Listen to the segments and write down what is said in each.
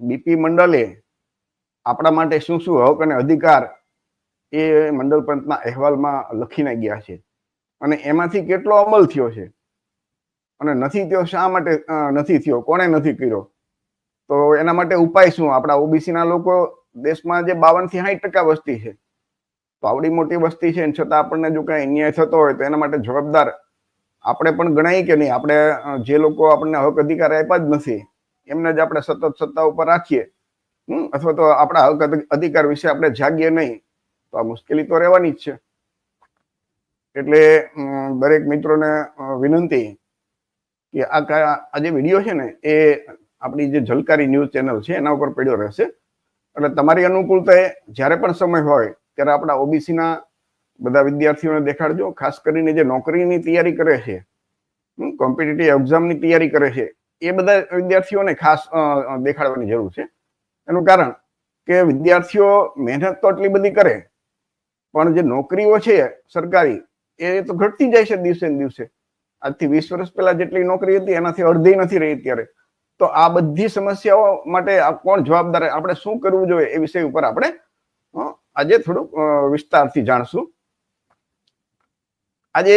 BP મંડલે આપણા માટે શું શું હક અને અધિકાર એ મંડળ પંચના અહેવાલમાં લખીને ગયા છે. અને એમાંથી કેટલો અમલ થયો છે? અને નથી થયો શા માટે નથી થયો? કોણે નથી કર્યો? તો એના માટે ઉપાય શું? આપણા ઓબીસીના લોકો દેશમાં જે બાવનથી સાઠ ટકા વસ્તી છે. તો આવડી મોટી વસ્તી છે છતાં આપણને જો કઈ અન્યાય થતો હોય તો એના માટે જવાબદાર આપણે પણ ગણાય કે નહીં? આપણે જે લોકો આપણને હક અધિકાર આપ્યા જ નથી એમને જ આપણે સતત સત્તા ઉપર રાખીએ. હમ, અથવા તો આપણા હક અધિકાર વિશે આપણે જાગીએ નહીં. તો આ મુશ્કેલી તો રહેવાની જ છે. એટલે દરેક મિત્રોને વિનંતી કે આ આ જે વીડિયો છે ને એ આપણી જે ઝલકારી ન્યૂઝ ચેનલ છે એના ઉપર પડ્યો રહેશે. એટલે તમારી અનુકૂળતાએ જ્યારે પણ સમય હોય ત્યારે આપણા ઓબીસીના બધા વિદ્યાર્થીઓને દેખાડજો. ખાસ કરીને જે નોકરીની તૈયારી કરે છે કોમ્પિટિટિવ એક્ઝામની તૈયારી કરે છે એ બધા વિદ્યાર્થીઓને ખાસ દેખાડવાની જરૂર છે. એનું કારણ કે વિદ્યાર્થીઓ મહેનત તો એટલી બધી કરે, પણ જે નોકરીઓ છે સરકારી, એ તો ઘટતી જાય છે દિવસે ને દિવસે. આજથી વીસ વર્ષ પહેલા જેટલી નોકરી હતી, એનાથી અડધી નથી રહી અત્યારે. તો આ બધી સમસ્યાઓ માટે કોણ જવાબદાર આપણે શું કરવું જોઈએ એ વિષય ઉપર આપણે આજે થોડુંક વિસ્તારથી જાણશું. આજે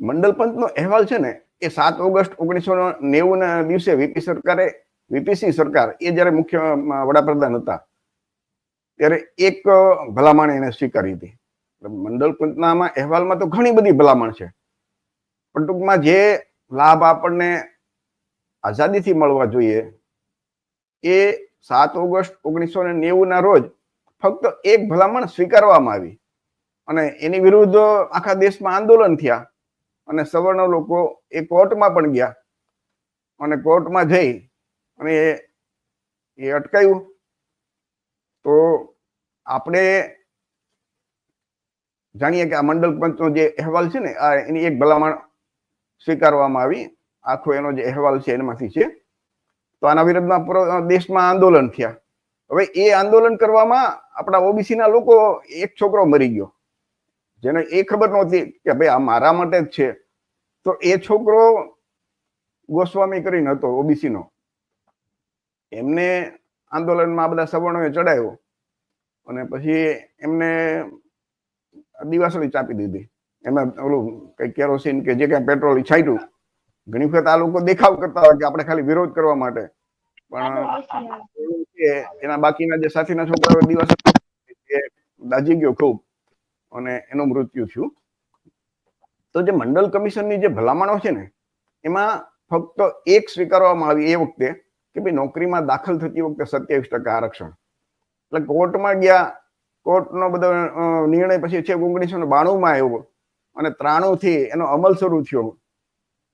મંડલ પંચનો અહેવાલ છે ને એ સાત ઓગસ્ટ ઓગણીસો નેવું ના દિવસે વીપી સરકારે વીપીસિંહ સરકાર, એ જ્યારે મુખ્ય વડાપ્રધાન હતા, ત્યારે એક ભલામણ એને સ્વીકારી હતી. મંડળ પંચનામાં અહેવાલમાં તો ઘણી બધી ભલામણ છે. પણ ટૂંકમાં જે લાભ આપણને આઝાદીથી મળવા જોઈએ, એ સાત ઓગસ્ટ ઓગણીસો ને નેવુંના રોજ ફક્ત એક ભલામણ સ્વીકારવામાં આવી. અને એની વિરુદ્ધ આખા દેશમાં આંદોલન થયા. અને સવર્ણ લોકો એ કોર્ટમાં પણ ગયા. અને કોર્ટમાં જઈ અને એ- અટકાયું. તો આપણે જાણીએ કે આ મંડળ પંચનો જે અહેવાલ છે ને, આ એની એક ભલામણ સ્વીકારવામાં આવી. આખો એનો જે અહેવાલ છે એમાંથી છે. તો આના વિરોધમાં દેશમાં આંદોલન થયા. હવે એ આંદોલન કરવામાં આપણા ઓબીસીના લોકો, એક છોકરો મરી ગયો. જેને એ ખબર નહોતી કે ભાઈ આ મારા માટે જ છે. તો એ છોકરો ગોસ્વામી કરીને હતો ઓબીસી નો એમને આંદોલનમાં આ બધા સવર્ણોએ ચડાયો અને પછી એમને દિવાસળી ચાપી દીધી. એમાં ઓલું કઈ કેરોસીન કે જે કઈ પેટ્રોલ છાંટ્યું. ઘણી વખત આ લોકો દેખાવ કરતા હોય કે આપણે ખાલી વિરોધ કરવા માટે. પણ એના બાકીના જે સાથીના છોકરાઓ દિવસ એ દાજી ગયો ખૂબ. અને એનું મૃત્યુ થયું. તો જે મંડળ કમિશનની જે ભલામણો છે ને, એમાં ફક્ત એક સ્વીકારવામાં આવી એ વખતે કે ભાઈ નોકરીમાં દાખલ થતી વખતે સત્યાવીસ ટકા આરક્ષણ. એટલે કોર્ટમાં ગયા, કોર્ટનો બધો નિર્ણય પછી છે ઓગણીસો ને બાણુંમાં આવ્યો અને ત્રાણું થી એનો અમલ શરૂ થયો.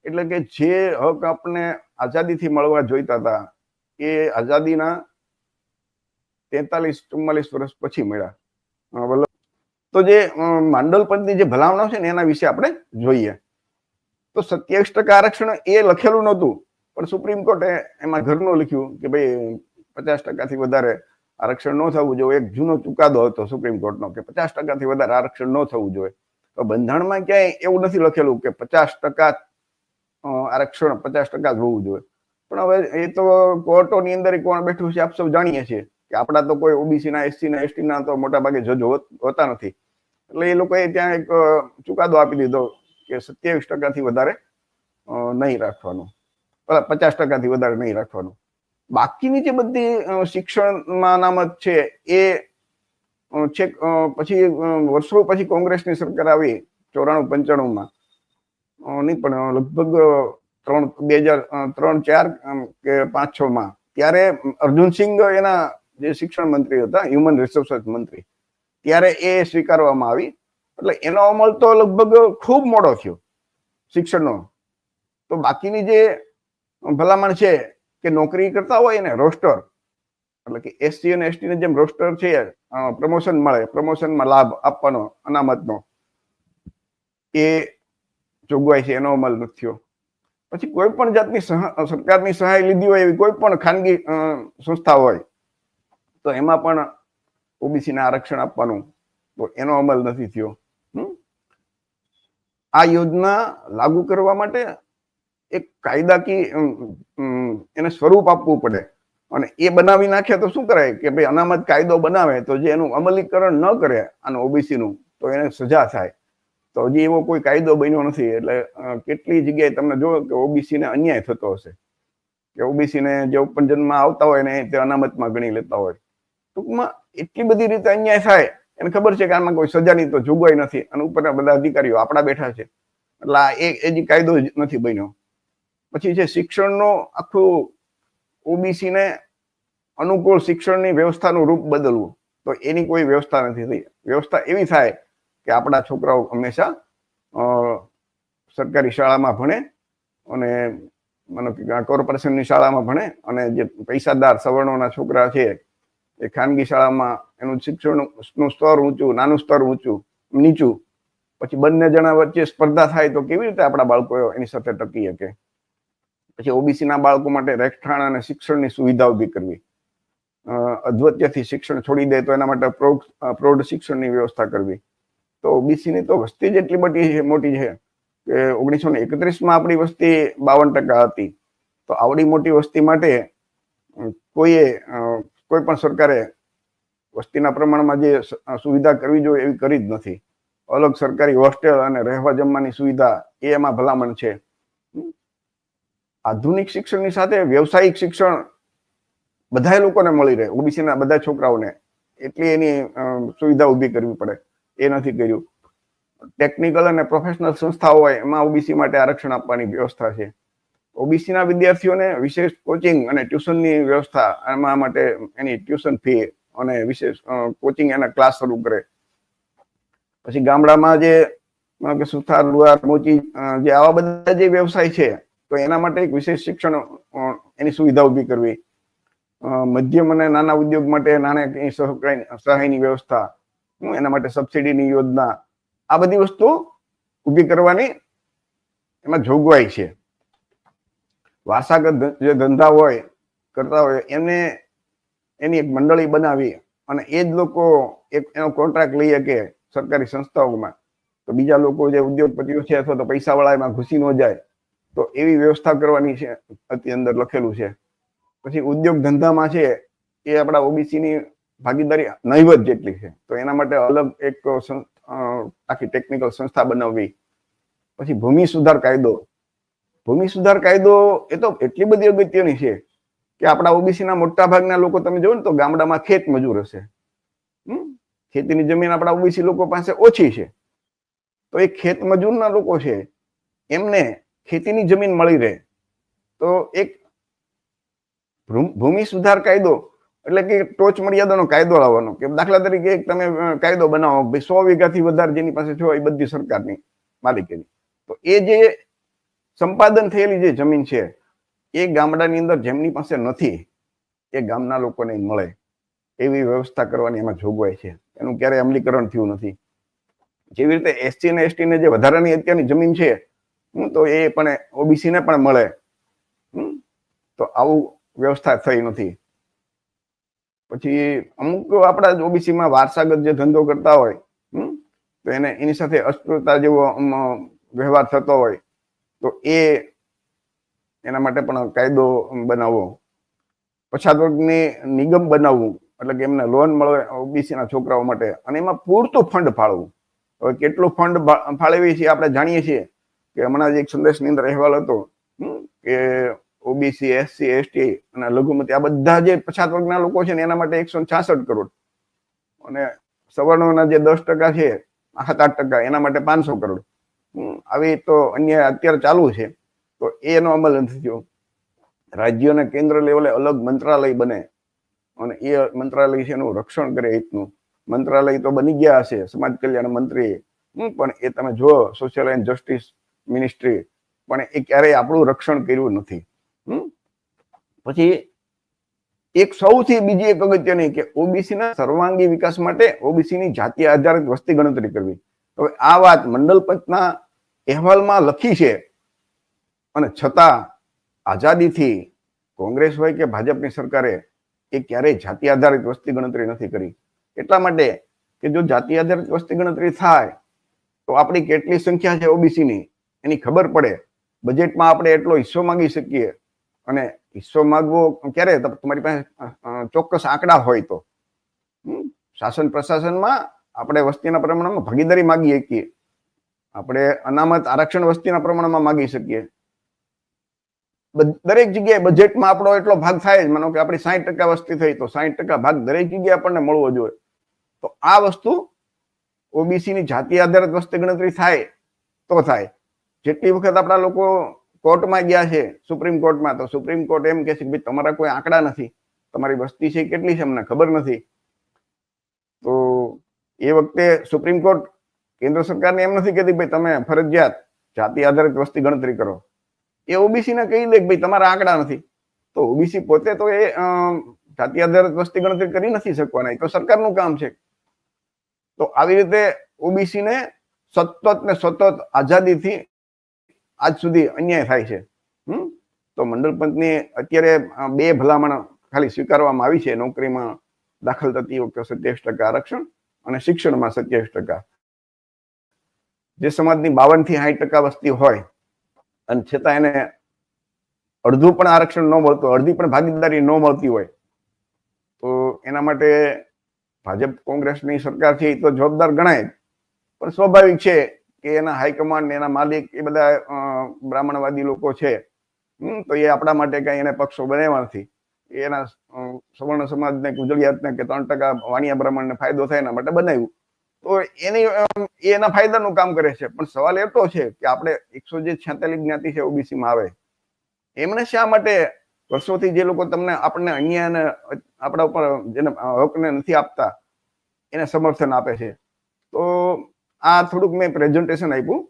એટલે કે જે હક આપણે આઝાદીથી મળવા જોઈતા હતા, એ આઝાદીના તેતાલીસ, ચુમ્માલીસ વર્ષ પછી મળ્યા. તો જે માંડલ પંથની જે ભલામણો છે ને એના વિશે આપણે જોઈએ. તો સત્યાવીસ ટકા આરક્ષણ એ લખેલું નહોતું, પણ સુપ્રીમ કોર્ટે એમાં ઘરનું લખ્યું કે ભાઈ પચાસ ટકાથી વધારે આરક્ષણ ન થવું જોઈએ. એક જૂનો ચુકાદો હતો સુપ્રીમ કોર્ટનો કે પચાસ ટકાથી વધારે આરક્ષણ ન થવું જોઈએ. તો બંધારણમાં ક્યાંય એવું નથી લખેલું કે પચાસ ટકા આરક્ષણ પચાસ ટકા જ હોવું જોઈએ. પણ હવે એ તો કોર્ટોની અંદર કોણ બેઠું છે, આપ સૌ જાણીએ છીએ. કે આપણા તો કોઈ ઓબીસી ના એસસી ના એસટી ના તો મોટા ભાગે જજો હોતા નથી. એટલે એ લોકોએ ત્યાં એક ચુકાદો આપી દીધો કે સત્યાવીસ ટકાથી વધારે નહીં રાખવાનું. પચાસ ટકાથી વધારે નહીં રાખવાનું. બાકીની જે બધી શિક્ષણમાં અનામત છે, એ છે પછી વર્ષો પછી કોંગ્રેસની સરકાર આવી, ચોરાણું પંચાણુંમાં. નહીં પણ લગભગ ત્રણ, બે હજાર ત્રણ, ચાર કે પાંચ, છ માં. ત્યારે અર્જુનસિંહ એના જે શિક્ષણ મંત્રી હતા હ્યુમન રિસોર્સિસ મંત્રી, ત્યારે એ સ્વીકારવામાં આવી. એટલે એનો અમલ તો લગભગ ખૂબ મોડો થયો શિક્ષણનો. તો બાકીની જે ભલામણ છે કે નોકરી કરતા હોય ને રોસ્ટર, એટલે કે એસસી અને એસટી ને જેમ રોસ્ટર છે પ્રમોશન મળે, પ્રમોશનમાં લાભ આપવાનો, અનામતનો, એ જોગવાઈ છે, એનો અમલ નથી થયો. પછી કોઈ પણ જાતની સરકારની સહાય લીધી હોય એવી કોઈ પણ ખાનગી સંસ્થા હોય તો એમાં પણ ઓબીસી ના આરક્ષણ આપવાનું તો એનો અમલ નથી થયો? આ યોજના લાગુ કરવા માટે એક કાયદાકીય એને સ્વરૂપ આપવું પડે. અને એ બનાવી નાખે તો શું કરાય? કે ભાઈ અનામત કાયદો બનાવે તો જે એનું અમલીકરણ ન કરે આનું ઓબીસી નું તો એને સજા થાય. તો હજી એવો કોઈ કાયદો બન્યો નથી. એટલે કેટલી જગ્યાએ તમને જો કે ઓબીસી ને અન્યાય થતો હશે. કે ઓબીસી ને જે ઓપન આવતા હોય ને તે અનામતમાં ગણી લેતા હોય. ટૂંકમાં એટલી બધી રીતે અન્યાય થાય, એને ખબર છે કે આમાં કોઈ સજાની તો જોગવાઈ નથી અને ઉપરના બધા અધિકારીઓ આપણા બેઠા છે. એટલે આ એ એ જે કાયદો નથી બન્યો. પછી છે શિક્ષણનો આખું ઓબીસીને અનુકૂળ શિક્ષણની વ્યવસ્થાનું રૂપ બદલવું. તો એની કોઈ વ્યવસ્થા નથી થઈ. વ્યવસ્થા એવી થાય કે આપણા છોકરાઓ હંમેશા સરકારી શાળામાં ભણે અને મને કોર્પોરેશનની શાળામાં ભણે અને જે પૈસાદાર સવર્ણોના છોકરા છે એ ખાનગી શાળામાં એનું શિક્ષણનું સ્તર ઊંચું નાનું સ્તર ઊંચું નીચું. પછી બંને જણા વચ્ચે સ્પર્ધા થાય તો કેવી રીતે આપણા બાળકો એની સાથે ટકી શકે? પછી ઓબીસી ના બાળકો માટે રહેઠાણ અને શિક્ષણની સુવિધા ઊભી કરવી. અ, અધવચ્ચેથી શિક્ષણ છોડી દે તો એના માટે પ્રૌઢ શિક્ષણની વ્યવસ્થા કરવી. તો ઓબીસીની તો વસ્તી જ એટલી મોટી મોટી છે કે ઓગણીસો ને એકત્રીસમાં આપણી વસ્તી બાવન ટકા હતી. તો આવડી મોટી વસ્તી માટે કોઈએ કોઈ પણ સરકારે વસ્તીના પ્રમાણમાં જે સુવિધા કરવી જોઈએ એવી કરી જ નથી. અલગ સરકારી હોસ્ટેલ અને રહેવા જમવાની સુવિધા એ એમાં ભલામણ છે. આધુનિક શિક્ષણની સાથે વ્યવસાયિક શિક્ષણ બધા લોકોને મળી રહે. ઓબીસીના બધા છોકરાઓને. એટલી એની સુવિધા ઊભી કરવી પડે. એ નથી કર્યું. ટેકનિકલ અને પ્રોફેશનલ સંસ્થાઓ હોય એમાં ઓબીસી માટે આરક્ષણ આપવાની વ્યવસ્થા છે. ઓબીસી ના વિદ્યાર્થીઓને વિશેષ કોચિંગ અને ટ્યુશનની વ્યવસ્થા એમાં માટે એની ટ્યુશન ફી અને વિશેષ કોચિંગ એના ક્લાસ શરૂ કરે. પછી ગામડામાં જે કે સુથાર, લુહાર, મોચી જે આવા બધા જે વ્યવસાય છે, તો એના માટે એક વિશેષ શિક્ષણ એની સુવિધા ઊભી કરવી. મધ્યમ અને નાના ઉદ્યોગ માટે નાણાકીય સહકારી, સહાયની વ્યવસ્થા એના માટે સબસિડીની યોજના, આ બધી વસ્તુ ઊભી કરવાની એમાં જોગવાઈ છે. વારસાગત જે ધંધા હોય, કરતા હોય એમને એની એક મંડળી બનાવી અને એ જ લોકો એક એનો કોન્ટ્રાક્ટ લઈ શકે સરકારી સંસ્થાઓમાં. તો બીજા લોકો જે ઉદ્યોગપતિઓ છે અથવા તો પૈસાવાળા એમાં ઘૂસી ન જાય, તો એવી વ્યવસ્થા કરવાની છે અતિ અંદર લખેલું છે. પછી ઉદ્યોગ ધંધામાં છે, એ આપણા ઓબીસીની ભાગીદારી નહીવત જેટલી છે. તો એના માટે અલગ એક આખી ટેકનિકલ સંસ્થા બનાવવી. પછી ભૂમિ સુધાર કાયદો. ભૂમિ સુધાર કાયદો એ તો એટલી બધી અગત્યની છે કે આપણા ઓબીસી ના મોટા ભાગના લોકો તમે જોવો ને તો ગામડામાં ખેત મજૂર હશે? ખેતીની જમીન આપણા ઓબીસી લોકો પાસે ઓછી છે. તો એ ખેત મજૂરના લોકો છે, એમને ખેતીની જમીન મળી રહે. તો એક ભૂમિ સુધાર કાયદો એટલે કે ટોચ મર્યાદાનો કાયદો લાવવાનો કે દાખલા તરીકે તમે કાયદો બનાવો, ભાઈ સો વીઘાથી વધારે જેની પાસે છો એ બધી સરકારની માલિકીની. તો એ જે સંપાદન થયેલી જે જમીન છે, એ ગામડાની અંદર જેમની પાસે નથી, એ ગામના લોકોને મળે. એવી વ્યવસ્થા કરવાની એમાં જોગવાઈ છે. એનું ક્યારેય અમલીકરણ થયું નથી. જેવી રીતે એસસી ને એસટી ને જે વધારાની અત્યારની જમીન છે તો એ પણ ઓબીસી ને પણ મળે. તો આવું વ્યવસ્થા થઈ નથી. પછી અમુક આપણા ઓબીસીમાં વારસાગત જે ધંધો કરતા હોય તો એને એની સાથે અસ્પૃતા જેવો વ્યવહાર થતો હોય તો એ એના માટે પણ કાયદો બનાવવો. પછાત વર્ગની નિગમ બનાવવું, એટલે કે એમને લોન મળે ઓબીસીના છોકરાઓ માટે. અને એમાં પૂરતું ફંડ ફાળવું. હવે કેટલું ફંડ ફાળવીએ છીએ આપણે જાણીએ છીએ કે હમણાં જ એક સંદેશની અંદર અહેવાલ હતો કે ઓબીસી, એસસી, એસટી અને લઘુમતી આ બધા જે પછાત વર્ગના લોકો છે ને એના માટે એકસો છાસઠ કરોડ. અને સવર્ણોના જે દસ ટકા છે, સાત આઠ ટકા, એના માટે પાંચસો કરોડ. આવી તો અન્ય અત્યારે ચાલુ છે. તો એનો અમલ નથી થયો. રાજ્ય અને કેન્દ્ર લેવલે અલગ મંત્રાલય બને. અને એ મંત્રાલય છે એનું રક્ષણ કરે હિતનું. મંત્રાલય તો બની ગયા હશે, સમાજ કલ્યાણ મંત્રી પણ એ તમે જુઓ સોશિયલ એન્ડ જસ્ટિસ મિનિસ્ટ્રી પણ એ ક્યારેય આપણું રક્ષણ કર્યું નથી? પછી એક સૌથી બીજી એક અગત્યની કે ઓબીસી ના સર્વાંગી વિકાસ માટે ઓબીસી ની જાતિ આધારિત વસ્તી ગણતરી કરવી. હવે આ વાત મંડલ પંચના અહેવાલમાં લખી છે. અને છતાં આઝાદીથી કોંગ્રેસ હોય કે ભાજપની સરકારે એ ક્યારેય જાતિ આધારિત વસ્તી ગણતરી નથી કરી. એટલા માટે કે જો જાતિ આધારિત વસ્તી ગણતરી થાય, તો આપણી કેટલી સંખ્યા છે ઓબીસી ની એની ખબર પડે. બજેટમાં આપણે એટલો હિસ્સો માંગી શકીએ. અને હિસ્સો માગવો ક્યારે? તમારી પાસે ચોક્કસ આંકડા હોય તો? શાસન પ્રશાસનમાં આપણે વસ્તીના પ્રમાણમાં ભાગીદારી માગી શકીએ. આપણે અનામત આરક્ષણ વસ્તીના પ્રમાણમાં માગી શકીએ. દરેક જગ્યાએ બજેટમાં આપણો એટલો ભાગ થાય જ. માનો કે આપણી સાહીઠ ટકા વસ્તી થઈ તો સાહીઠ ટકા ભાગ દરેક જગ્યાએ આપણને મળવો જોઈએ. તો આ વસ્તુ ઓબીસી ની જાતિ આધારિત વસ્તી ગણતરી થાય તો થાય. જેટલી વખત આપણા લોકો કોર્ટમાં ગયા છે, સુપ્રીમ કોર્ટમાં, તો સુપ્રીમ કોર્ટ એમ કહે છે કે ભાઈ તમારા કોઈ આંકડા નથી. તમારી વસ્તી છે કેટલી છે અમને ખબર નથી. તો એ વખતે સુપ્રીમ કોર્ટ કેન્દ્ર સરકારને એમ નથી કહેતી ભાઈ તમે ફરજિયાત જાતિ આધારિત વસ્તી ગણતરી કરો. એ ઓબીસી ને કહી દે કે ભાઈ તમારા આંકડા નથી. તો ઓબીસી પોતે તો એ જાતિ આધારિત વસ્તી ગણતરી કરી નથી શકવાના. એ તો સરકારનું કામ છે. તો આવી રીતે ઓબીસી ને સતત ને સતત આઝાદીથી આજ સુધી અન્યાય થાય છે. હમ? તો મંડળ પંચની અત્યારે બે ભલામણ ખાલી સ્વીકારવામાં આવી છે. નોકરીમાં દાખલ થતી વખતે સત્યાવીસ ટકા આરક્ષણ અને શિક્ષણમાં સત્યાવીસ ટકા. જે સમાજની બાવનથી સાઠ ટકા વસ્તી હોય, અને છતાં એને અડધું પણ આરક્ષણ ન મળતું, અડધી પણ ભાગીદારી ન મળતી હોય, તો એના માટે ભાજપ કોંગ્રેસની સરકાર છે એ તો જવાબદાર ગણાય પણ સ્વાભાવિક છે કે એના હાઈકમાન્ડ એના માલિક એ બધા બ્રાહ્મણવાદી લોકો છે. તો એ આપણા માટે કઈ એને પક્ષો બનાવ્યા નથી એના સવર્ણ સમાજને, ગુજરિયાતને કે ત્રણ ટકા વાણિયા બ્રાહ્મણને ફાયદો થાય એના માટે બનાવ્યું. તો એની એ એના ફાયદાનું કામ કરે છે. પણ સવાલ એ તો છે કે આપણે એકસો જે છેતાલીસ જ્ઞાતિ છે ઓબીસી માં આવે, એમને શા માટે વર્ષોથી જે લોકો તમને આપણને અન્યાય અને આપણા ઉપર જેને હકને નથી આપતા, એને સમર્થન આપે છે? તો આ થોડુંક મેં પ્રેઝન્ટેશન આપ્યું.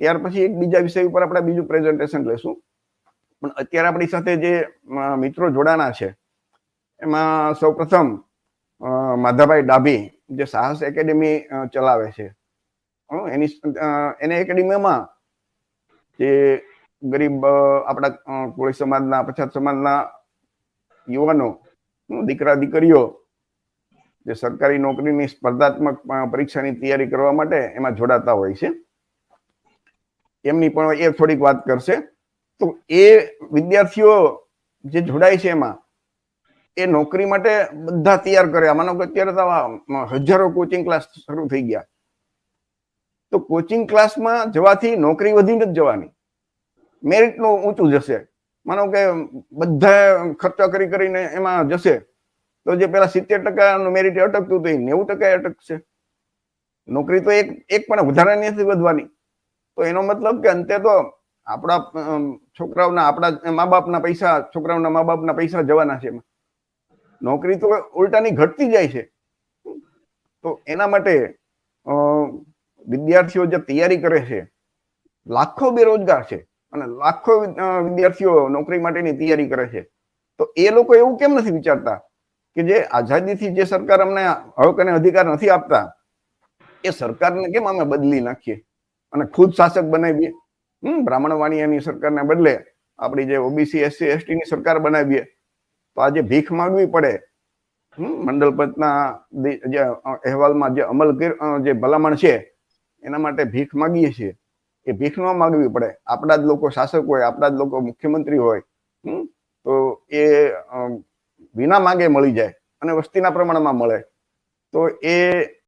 ત્યાર પછી એક બીજા વિષય ઉપર આપણે બીજું પ્રેઝન્ટેશન લેશું. પણ અત્યારે આપણી સાથે જે મિત્રો જોડાણા છે, એમાં સૌપ્રથમ માધાભાઈ ડાભી જે સાહસ એકેડેમી ચલાવે છે. એની એને એકેડેમીમાં જે ગરીબ આપણા કોળી સમાજના, પછાત સમાજના યુવાનો દીકરા, દીકરીઓ જે સરકારી નોકરીની સ્પર્ધાત્મક પરીક્ષાની તૈયારી કરવા માટે એમાં જોડાતા હોય છે. એમની પણ એ થોડીક વાત કરશે. તો એ વિદ્યાર્થીઓ જે જોડાય છે એમાં એ નોકરી માટે બધા તૈયાર કર્યા. માનો કે અત્યારે તો હજારો કોચિંગ ક્લાસ શરૂ થઈ ગયા. તો કોચિંગ ક્લાસમાં જવાથી નોકરી વધીને જ જવાની. મેરિટનું ઊંચું જશે. માનો કે બધા ખર્ચા કરી કરીને એમાં જશે. તો જે પેલા સિત્તેર ટકાનું મેરિટ અટકતું હતું એ નેવું ટકા અટકશે. નોકરી તો એક એક પણ વધારાની નથી વધવાની. તો એનો મતલબ કે અંતે તો આપણા છોકરાઓના, આપણા મા બાપના પૈસા, છોકરાઓના મા બાપના પૈસા જવાના છે એમાં. નોકરી તો ઉલટાની ઘટતી જાય છે. તો એના માટે વિદ્યાર્થીઓ જે તૈયારી કરે છે, લાખો બેરોજગાર છે અને લાખો વિદ્યાર્થીઓ નોકરી માટેની તૈયારી કરે છે. તો એ લોકો એવું કેમ નથી વિચારતા કે જે આઝાદીથી જે સરકાર અમને હક અને અધિકાર નથી આપતા, એ સરકારને કેમ અમે બદલી નાખીએ? અને ખુદ શાસક બનાવીએ? હમ બ્રાહ્મણ વાણિયાની સરકારને બદલે આપણી જે ઓબીસી, એસસી એસટી ની સરકાર બનાવીએ? તો આજે ભીખ માંગવી પડે. મંડળ પંચના જે અહેવાલમાં જે અમલ જે ભલામણ છે, એના માટે ભીખ માગીએ છીએ. એ ભીખ ન માંગવી પડે. આપણા જ લોકો શાસક હોય, આપણા જ લોકો મુખ્યમંત્રી હોય તો એ વિના માગે મળી જાય અને વસ્તીના પ્રમાણમાં મળે. તો એ